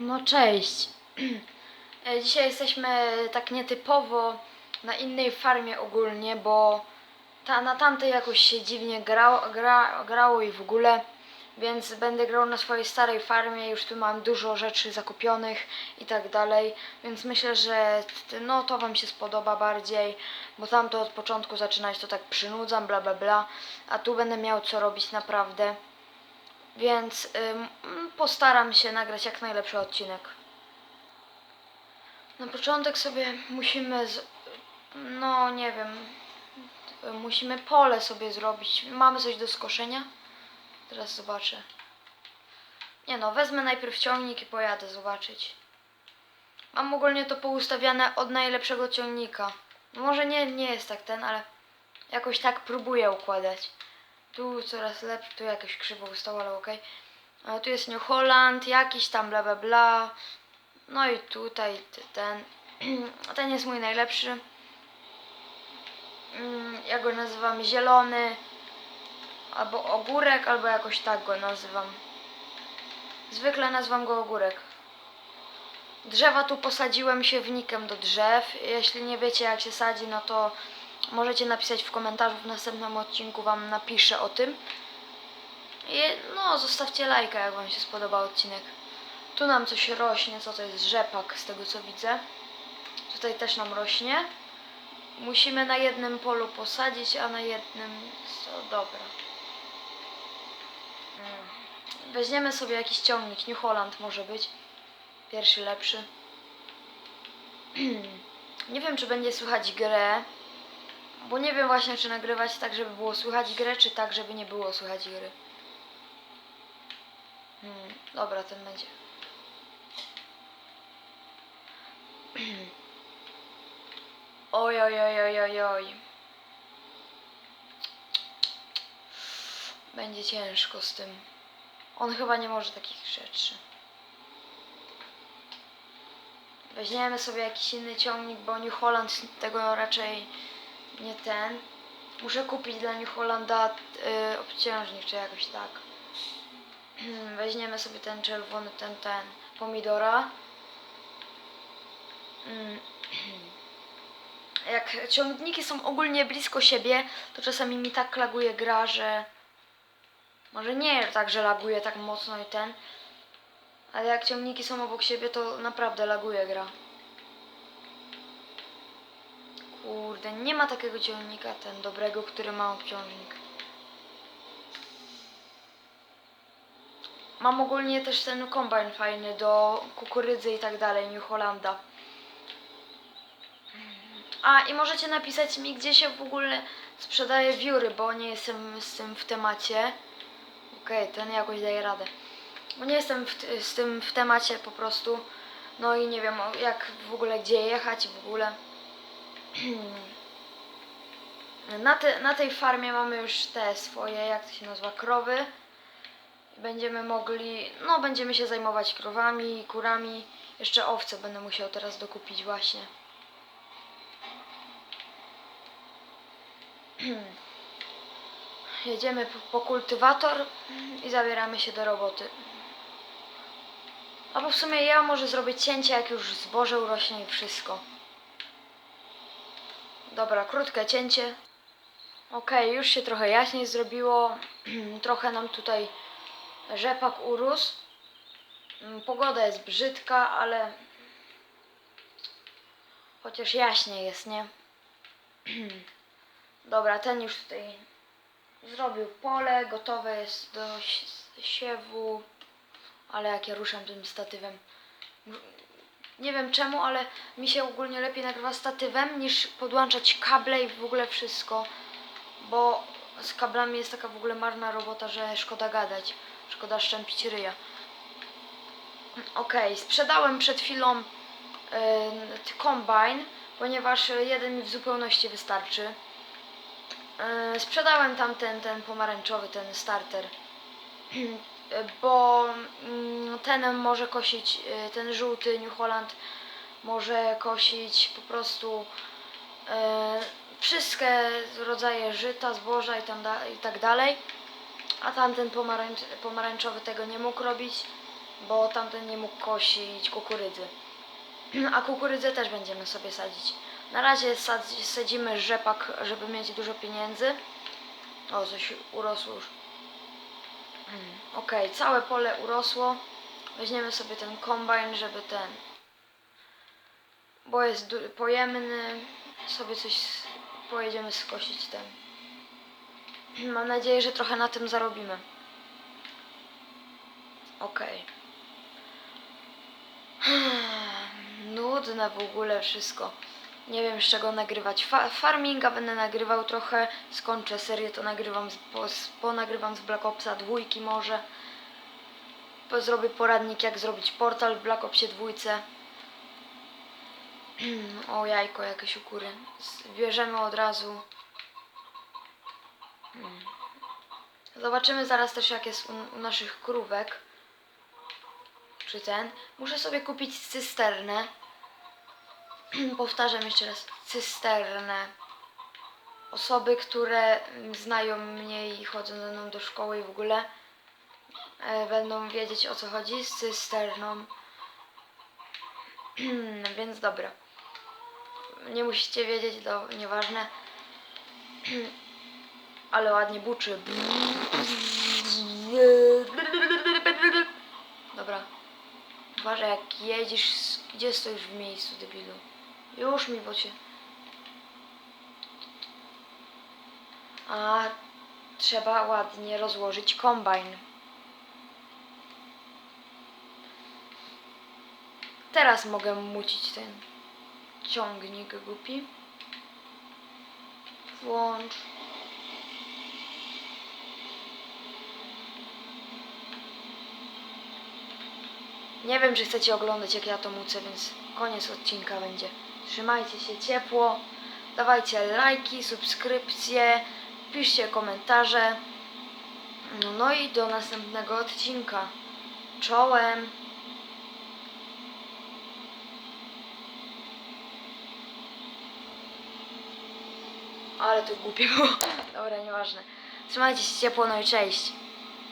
No cześć. E, Dzisiaj jesteśmy tak nietypowo na innej farmie ogólnie, bo ta, na tamtej jakoś się dziwnie grało, gra, grało i w ogóle, więc będę grał na swojej starej farmie, już tu mam dużo rzeczy zakupionych i tak dalej, więc myślę, że no to wam się spodoba bardziej, bo tamto od początku zaczynać to tak przynudzam, bla bla bla, a tu będę miał co robić naprawdę. Więc ym, postaram się nagrać jak najlepszy odcinek. Na początek sobie musimy, z, no nie wiem, musimy pole sobie zrobić. Mamy coś do skoszenia? Teraz zobaczę. Nie no, wezmę najpierw ciągnik i pojadę zobaczyć. Mam ogólnie to poustawiane od najlepszego ciągnika. Może nie, nie jest tak ten, ale jakoś tak próbuję układać. Tu coraz lepiej, tu jakoś krzywo ustało, ale okej. A Tu jest New Holland, jakiś tam bla bla bla. No i tutaj ten. Ten jest mój najlepszy. Mm, Ja go nazywam zielony. Albo ogórek, albo jakoś tak go nazywam. Zwykle nazywam go ogórek. Drzewa tu posadziłem siewnikiem do drzew. Jeśli nie wiecie jak się sadzi, no to możecie napisać w komentarzu w następnym odcinku wam napiszę o tym. I no, zostawcie lajka, jak wam się spodobał odcinek. Tu nam coś rośnie, co to jest rzepak, z tego co widzę. Tutaj też nam rośnie. Musimy na jednym polu posadzić, a na jednym... Co, dobra. Mm. Weźmiemy sobie jakiś ciągnik, New Holland może być. Pierwszy lepszy. nie wiem, czy będzie słychać grę. Bo nie wiem właśnie, czy nagrywać tak, żeby było słychać grę, czy tak, żeby nie było słychać gry. Hmm, dobra, ten będzie. Oj, oj, oj, oj, oj, oj. Będzie ciężko z tym. On chyba nie może takich rzeczy. Weźmiemy sobie jakiś inny ciągnik, bo New Holland tego raczej nie ten. Muszę kupić dla New Hollanda y, obciążnik, czy jakoś tak. Weźmiemy sobie ten czerwony, ten, ten pomidora. Mm. Jak ciągniki są ogólnie blisko siebie, to czasami mi tak laguje gra, że może nie tak, że laguje tak mocno i ten, ale jak ciągniki są obok siebie, to naprawdę laguje gra. Kurde, nie ma takiego ciągnika, ten dobrego, który ma obciążnik. Mam ogólnie też ten kombajn fajny do kukurydzy i tak dalej, New Hollanda. A i możecie napisać mi, gdzie się w ogóle sprzedaje wióry, bo nie jestem z tym w temacie. Okej, ten jakoś daje radę. Bo nie jestem w, z tym w temacie po prostu. No i nie wiem jak w ogóle gdzie jechać w ogóle. Na, te, na tej farmie mamy już te swoje, jak to się nazywa, krowy. Będziemy mogli, no będziemy się zajmować krowami, kurami. Jeszcze owce będę musiał teraz dokupić właśnie. Jedziemy po, po kultywator i zabieramy się do roboty. Albo w sumie ja może zrobię cięcie, jak już zboże urośnie i wszystko. Dobra, krótkie cięcie. Okej, już się trochę jaśniej zrobiło. trochę nam tutaj rzepak urósł. Mm, Pogoda jest brzydka, ale chociaż jaśnie jest, nie? Dobra, ten już tutaj zrobił pole, gotowe jest do si- siewu, ale jak ja ruszam tym statywem. Nie wiem czemu, ale mi się ogólnie lepiej nagrywa statywem niż podłączać kable i w ogóle wszystko, bo z kablami jest taka w ogóle marna robota, że szkoda gadać, szkoda szczępić ryja. Okej, sprzedałem przed chwilą y, kombajn, ponieważ jeden mi w zupełności wystarczy. E, sprzedałem tam ten, ten pomarańczowy, ten starter, bo mm, ten może kosić, e, ten żółty New Holland może kosić po prostu e, wszystkie rodzaje żyta, zboża i, tak dalej, a tamten pomarańcz, pomarańczowy tego nie mógł robić, bo tamten nie mógł kosić kukurydzy. A kukurydzę też będziemy sobie sadzić. Na razie sadzi- sadzimy rzepak, żeby mieć dużo pieniędzy. O, coś urosło już. Mm, Okej, całe pole urosło. Weźmiemy sobie ten kombajn, żeby ten. Bo jest pojemny. Sobie coś pojedziemy skosić ten. Mam nadzieję, że trochę na tym zarobimy. Okej. Nudne w ogóle wszystko. Nie wiem z czego nagrywać. Fa farminga będę nagrywał trochę. Skończę serię, to nagrywam z, po, z, ponagrywam z Black Opsa dwójki może. Po, zrobię poradnik jak zrobić portal w Black Opsie dwójce. o jajko jakieś u. Z- Bierzemy od razu. Hmm. Zobaczymy zaraz też jak jest u, u naszych krówek. Czy ten. Muszę sobie kupić cysternę. Powtarzam jeszcze raz. Cysternę. Osoby, które mm, znają mnie i chodzą ze mną do szkoły i w ogóle e, będą wiedzieć o co chodzi z cysterną. Więc dobra. Nie musicie wiedzieć, to nieważne. Ale ładnie buczy. Dobra. Uważaj jak jedziesz, gdzie stoisz w miejscu, debilu? Już mi, bo cię... A, trzeba ładnie rozłożyć kombajn. Teraz mogę mucić ten ciągnik głupi. Włącz. Nie wiem, czy chcecie oglądać, jak ja to mucę, więc koniec odcinka będzie. Trzymajcie się ciepło, dawajcie lajki, subskrypcje, piszcie komentarze. No, i do następnego odcinka. Czołem! Ale to głupie było. Dobra, nieważne. Trzymajcie się ciepło, no i cześć.